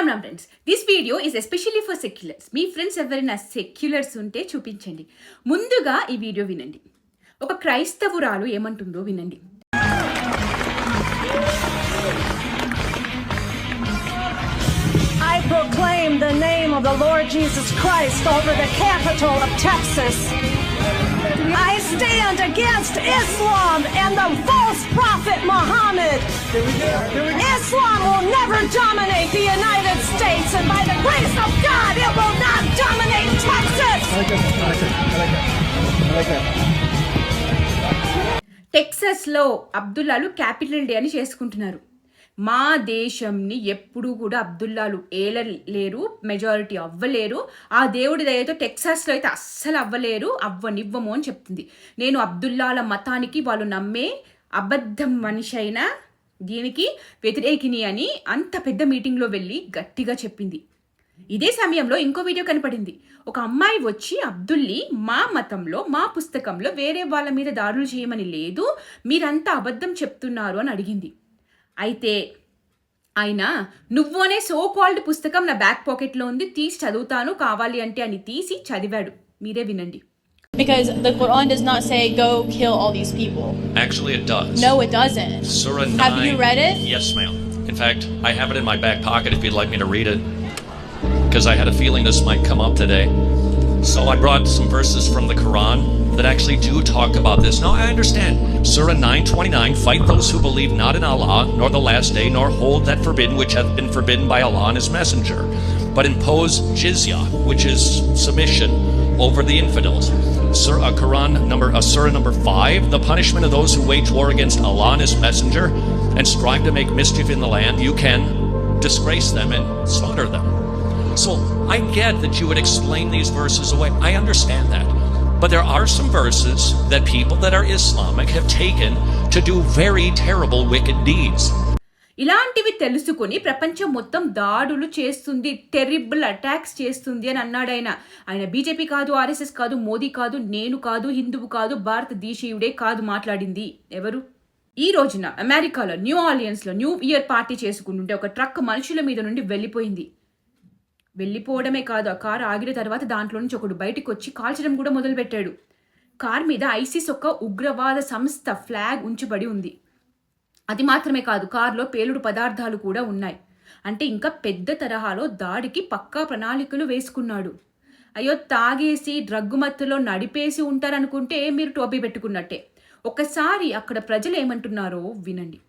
Ram Ram friends this video is especially for seculars me friends ఎవరైనా seculars ఉంటే చూపించండి. ముందుగా ఈ వీడియో వినండి. ఒక క్రైస్తవురాలు ఏమంటుందో వినండి. I proclaim the name of the Lord Jesus Christ over the capital of Texas. I stand against Islam and the false prophet Muhammad. Islam will never dominate the United States, and by the grace of God, it will not dominate Texas. టెక్సస్లో అబ్దుల్లాలు capital day అని చేసుకుంటున్నారు మా దేశంని ఎప్పుడూ కూడా అబ్దుల్లాలు ఏలలేరు majority అవ్వలేరు. ఆ దేవుడి దయతో టెక్సాస్లో అయితే అస్సలు అవ్వలేరు అవ్వనివ్వము అని చెప్తుంది. నేను అబ్దుల్లాల మతానికి వాళ్ళు నమ్మే అబద్ధం మనిషి అయినా దీనికి వ్యతిరేకిని అని అంత పెద్ద మీటింగ్లో వెళ్ళి గట్టిగా చెప్పింది. ఇదే సమయంలో ఇంకో వీడియో కనపడింది. ఒక అమ్మాయి వచ్చి అబ్దుల్లి మా మతంలో మా పుస్తకంలో వేరే వాళ్ళ మీద దాడులు చేయమని లేదు మీరంతా అబద్ధం చెప్తున్నారు అని అడిగింది. అయితే ఆయన నువ్వు అనే సో కాల్డ్ పుస్తకం నా బ్యాక్ పాకెట్లో ఉంది తీసి చదువుతాను కావాలి అంటే అని తీసి చదివాడు మీరే వినండి Because the Quran does not say go kill all these people. Actually, it does. No, it doesn't. Surah 9. Have you read it? Yes, ma'am. In fact, I have it in my back pocket if you'd like me to read it. Because I had a feeling this might come up today. So I brought some verses from the Quran that actually do talk about this. Now, I understand. Surah 929 Fight those who believe not in Allah, nor the last day, nor hold that forbidden which hath been forbidden by Allah and His Messenger, but impose jizya, which is submission, over the infidels. Surah uh, Quran number uh, Surah number five: the punishment of those who wage war against Allah and His Messenger and strive to make mischief in the land. You can disgrace them and slaughter them. So I get that you would explain these verses away. I understand that. But there are some verses that people that are Islamic have taken to do very terrible, wicked deeds. ఇలాంటివి తెలుసుకుని ప్రపంచం మొత్తం దాడులు చేస్తుంది terrible attacks చేస్తుంది అని అన్నాడు ఆయన. ఆయన బీజేపీ కాదు ఆర్ఎస్ఎస్ కాదు మోదీ కాదు నేను కాదు హిందువు కాదు భారతదేశీయుడే కాదు మాట్లాడింది. ఎవరు? ఈ రోజున అమెరికాలో న్యూ ఆలియన్స్లో న్యూ ఇయర్ పార్టీ చేసుకుంటుంటే ఒక ట్రక్ మనుషుల మీద నుండి వెళ్ళిపోయింది. వెళ్ళిపోవడమే కాదు. ఆ కారు ఆగిన తర్వాత దాంట్లో నుంచి ఒకడు బయటకు వచ్చి కాల్చడం కూడా మొదలుపెట్టాడు. కార్ మీద ఐసిస్ ఒక ఉగ్రవాద సంస్థ ఫ్లాగ్ ఉంచబడి ఉంది. అది మాత్రమే కాదు కారులో పేలుడు పదార్థాలు కూడా ఉన్నాయి. అంటే ఇంకా పెద్ద తరహాలో దాడికి పక్కా ప్రణాళికలు వేసుకున్నాడు. అయ్యో తాగేసి డ్రగ్గు మత్తులో నడిపేసి ఉంటారనుకుంటే మీరు టోపీ పెట్టుకున్నట్టే. ఒకసారి అక్కడ ప్రజలు ఏమంటున్నారో వినండి.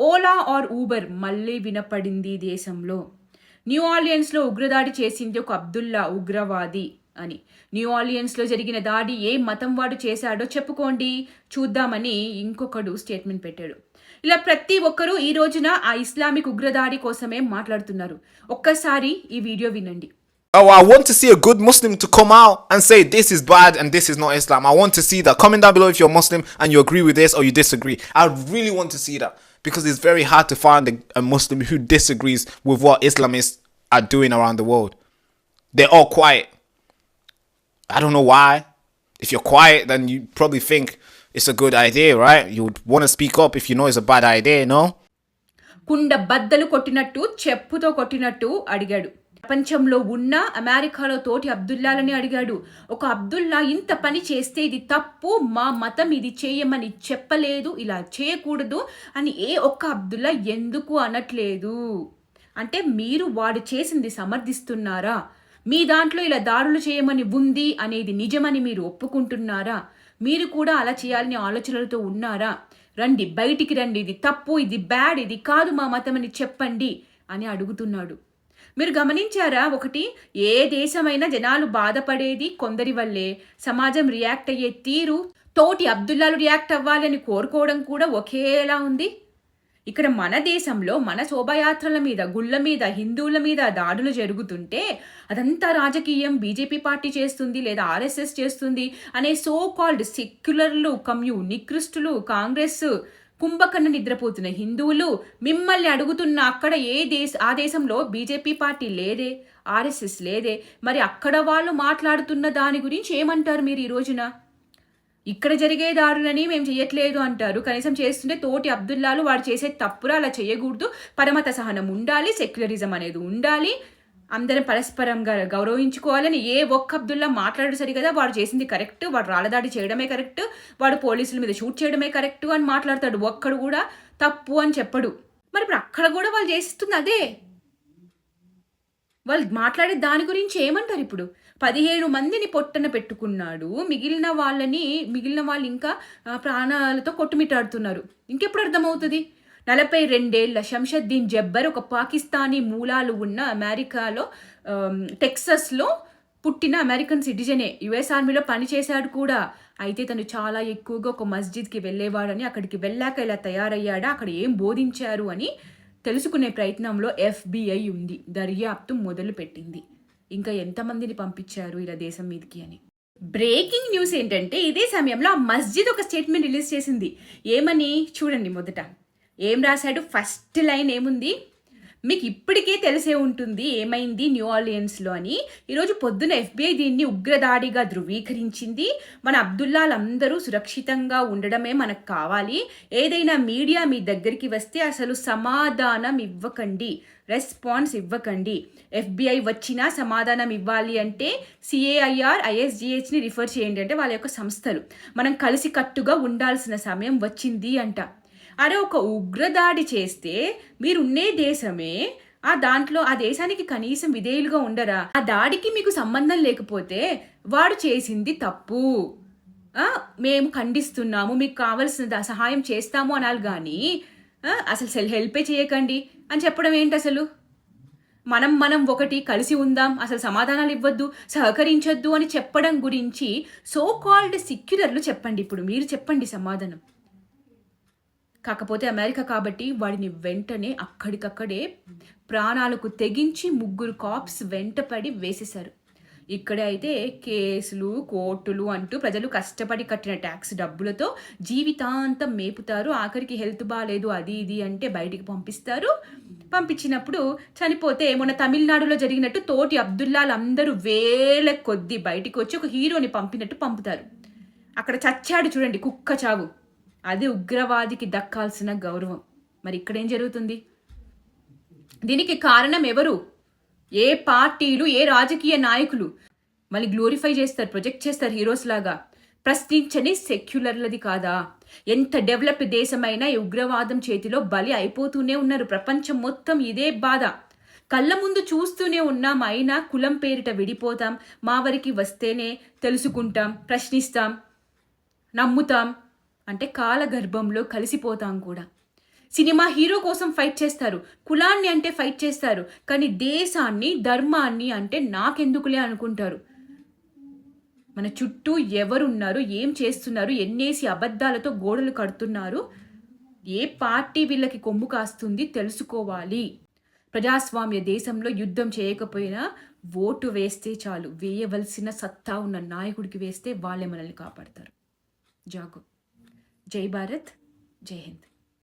ఓలా ఆర్ ఊబర్ మళ్ళీ వినపడింది దేశంలో. న్యూ ఆలియన్స్లో ఉగ్రదాడి చేసింది ఒక అబ్దుల్లా ఉగ్రవాది అని. న్యూ ఆలియన్స్లో జరిగిన దాడి ఏ మతం వాడు చేశాడో చెప్పుకోండి చూద్దామని ఇంకొకడు స్టేట్మెంట్ పెట్టాడు. ఇలా ప్రతి ఒక్కరూ ఈ రోజున ఆ ఇస్లామిక్ ఉగ్రదాడి కోసమే మాట్లాడుతున్నారు. ఒక్కసారి ఈ వీడియో వినండి. Oh, I want to see a good Muslim to come out and say this is bad and this is not Islam. I want to see that. Comment down below if you're Muslim and you agree with this or you disagree. I really want to see that because it's very hard to find a, a Muslim who disagrees with what Islamists are doing around the world. They're all quiet. I don't know why. If you're quiet, then you probably think it's a good idea, right? You would want to speak up if you know it's a bad idea, no? కుండ బద్దలు కొట్టినట్టు చెప్పుతో కొట్టినట్టు అడిగాడు ప్రపంచంలో ఉన్న అమెరికాలో తోటి అబ్దుల్లాలని అడిగాడు. ఒక అబ్దుల్లా ఇంత పని చేస్తే ఇది తప్పు మా మతం ఇది చేయమని చెప్పలేదు ఇలా చేయకూడదు అని ఏ ఒక్క అబ్దుల్లా ఎందుకు అనట్లేదు? అంటే మీరు వాడు చేసింది సమర్థిస్తున్నారా? మీ దాంట్లో ఇలా దారులు చేయమని ఉంది అనేది నిజమని మీరు ఒప్పుకుంటున్నారా? మీరు కూడా అలా చేయాలని ఆలోచనలతో ఉన్నారా? రండి బయటికి రండి ఇది తప్పు ఇది బ్యాడ్ ఇది కాదు మా మతం అని చెప్పండి అని అడుగుతున్నాడు. మీరు గమనించారా? ఒకటి ఏ దేశమైనా జనాలు బాధపడేది కొందరి వల్లే. సమాజం రియాక్ట్ అయ్యే తీరు తోటి అబ్దుల్లాలు రియాక్ట్ అవ్వాలని కోరుకోవడం కూడా ఒకేలా ఉంది. ఇక్కడ మన దేశంలో మన శోభాయాత్రల మీద గుళ్ళ మీద హిందువుల మీద దాడులు జరుగుతుంటే అదంతా రాజకీయం బీజేపీ పార్టీ చేస్తుంది లేదా ఆర్ఎస్ఎస్ చేస్తుంది అనే సో కాల్డ్ సెక్యులర్లు కమ్యూ నికృష్టులు కాంగ్రెస్ కుంభకర్ణ నిద్రపోతున్న హిందువులు మిమ్మల్ని అడుగుతున్న అక్కడ ఏ దేశ ఆ దేశంలో బీజేపీ పార్టీ లేదే ఆర్ఎస్ఎస్ లేదే మరి అక్కడ వాళ్ళు మాట్లాడుతున్న దాని గురించి ఏమంటారు మీరు ఈ రోజున? ఇక్కడ జరిగే దారులని మేము చేయట్లేదు అంటారు. కనీసం చేస్తుంటే తోటి అబ్దుల్లాలు వాడు చేసే తప్పులు అలా చేయకూడదు పరమత సహనం ఉండాలి సెక్యులరిజం అనేది ఉండాలి. అందరం పరస్పరంగా గౌరవించుకోవాలని ఏ ఒక్క అబ్దుల్లా మాట్లాడు సరి కదా వాడు చేసింది కరెక్ట్ వాడు రాళ్ళదాడి చేయడమే కరెక్ట్ వాడు పోలీసుల మీద షూట్ చేయడమే కరెక్ట్ అని మాట్లాడతాడు. ఒక్కడు కూడా తప్పు అని చెప్పడు. మరి ఇప్పుడు అక్కడ కూడా వాళ్ళు చేస్తుంది అదే. వాళ్ళు మాట్లాడే దాని గురించి ఏమంటారు ఇప్పుడు? పదిహేను మందిని పొట్టన పెట్టుకున్నాడు. మిగిలిన వాళ్ళని మిగిలిన వాళ్ళు ఇంకా ప్రాణాలతో కొట్టుమిట్టాడుతున్నారు. ఇంకెప్పుడు అర్థమవుతుంది? నలభై రెండేళ్ళ శంషద్దీన్ జబ్బర్ ఒక పాకిస్తానీ మూలాలు ఉన్న అమెరికాలో టెక్సస్లో పుట్టిన అమెరికన్ సిటిజనే. యుఎస్ ఆర్మీలో పనిచేశాడు కూడా. అయితే తను చాలా ఎక్కువగా ఒక మస్జిద్కి వెళ్ళేవాడని అక్కడికి వెళ్ళాక ఇలా తయారయ్యాడా అక్కడ ఏం బోధించారు అని తెలుసుకునే ప్రయత్నంలో ఎఫ్బిఐ ఉంది. దర్యాప్తు మొదలు పెట్టింది ఇంకా ఎంతమందిని పంపించారు ఇలా దేశం మీదకి అని? బ్రేకింగ్ న్యూస్ ఏంటంటే ఇదే సమయంలో ఆ మస్జిద్ ఒక స్టేట్మెంట్ రిలీజ్ చేసింది. ఏమని? చూడండి మొదట. ఏం రాశాడు? ఫస్ట్ లైన్ ఏముంది? మీకు ఇప్పటికే తెలిసే ఉంటుంది ఏమైంది న్యూ ఆలియన్స్లో అని. ఈరోజు పొద్దున ఎఫ్బిఐ దీన్ని ఉగ్రదాడిగా ధృవీకరించింది. మన అబ్దుల్లాలందరూ సురక్షితంగా ఉండడమే మనకు కావాలి. ఏదైనా మీడియా మీ దగ్గరికి వస్తే అసలు సమాధానం ఇవ్వకండి. రెస్పాన్స్ ఇవ్వకండి. ఎఫ్బిఐ వచ్చినా సమాధానం ఇవ్వాలి అంటే సిఏఐఆర్ ఐఎస్జిహెచ్ని రిఫర్ చేయండి అంటే వాళ్ళ యొక్క సంస్థలు. మనం కలిసికట్టుగా ఉండాల్సిన సమయం వచ్చింది అంట. అరే ఒక ఉగ్రదాడి చేస్తే మీరున్నే దేశమే ఆ దాంట్లో ఆ దేశానికి కనీసం విధేయులుగా ఉండరా? ఆ దాడికి మీకు సంబంధం లేకపోతే వాడు చేసింది తప్పు. మేము ఖండిస్తున్నాము మీకు కావలసిన సహాయం చేస్తాము అనాలి కానీ అసలు సెల్ హెల్పే చేయకండి అని చెప్పడం ఏంటి అసలు? మనం మనం ఒకటి కలిసి ఉందాం అసలు సమాధానాలు ఇవ్వద్దు సహకరించొద్దు అని చెప్పడం గురించి సో కాల్డ్ సిక్యులర్లు చెప్పండి ఇప్పుడు మీరు చెప్పండి సమాధానం. కాకపోతే అమెరికా కాబట్టి వాడిని వెంటనే అక్కడికక్కడే ప్రాణాలకు తెగించి ముగ్గురు కాప్స్ వెంటపడి వేసేశారు. ఇక్కడే అయితే కేసులు కోర్టులు అంటూ ప్రజలు కష్టపడి కట్టిన ట్యాక్స్ డబ్బులతో జీవితాంతం మేపుతారు. ఆఖరికి హెల్త్ బాగాలేదు అది ఇది అంటే బయటికి పంపిస్తారు. పంపించినప్పుడు చనిపోతే మొన్న తమిళనాడులో జరిగినట్టు తోటి అబ్దుల్లాలందరూ వేల కొద్ది బయటికి వచ్చి ఒక హీరోని పంపినట్టు పంపుతారు. అక్కడ చచ్చాడు చూడండి కుక్క చావు. అది ఉగ్రవాదికి దక్కాల్సిన గౌరవం. మరి ఇక్కడ ఏం జరుగుతుంది? దీనికి కారణం ఎవరు? ఏ పార్టీలు ఏ రాజకీయ నాయకులు? మళ్ళీ గ్లోరిఫై చేస్తారు ప్రొజెక్ట్ చేస్తారు హీరోస్ లాగా. ప్రశ్నించని సెక్యులర్లది కాదా? ఎంత డెవలప్ దేశమైనా ఈ ఉగ్రవాదం చేతిలో బలి అయిపోతూనే ఉన్నారు. ప్రపంచం మొత్తం ఇదే బాధ. కళ్ళ ముందు చూస్తూనే ఉన్నాం. అయినా కులం పేరిట విడిపోతాం. మా వరికి వస్తేనే తెలుసుకుంటాం ప్రశ్నిస్తాం నమ్ముతాం. అంటే కాలగర్భంలో కలిసిపోతాం కూడా. సినిమా హీరో కోసం ఫైట్ చేస్తారు. కులాన్ని అంటే ఫైట్ చేస్తారు. కానీ దేశాన్ని ధర్మాన్ని అంటే నాకెందుకులే అనుకుంటారు. మన చుట్టూ ఎవరున్నారు ఏం చేస్తున్నారు ఎన్నేసి అబద్ధాలతో గోడలు కడుతున్నారు. ఏ పార్టీ వీళ్ళకి కొమ్ము కాస్తుంది తెలుసుకోవాలి. ప్రజాస్వామ్య దేశంలో యుద్ధం చేయకపోయినా ఓటు వేస్తే చాలు. వేయవలసిన సత్తా ఉన్న నాయకుడికి వేస్తే వాళ్ళే మనల్ని కాపాడతారు. జాగ్రత్త. జై భారత్ జై హింద్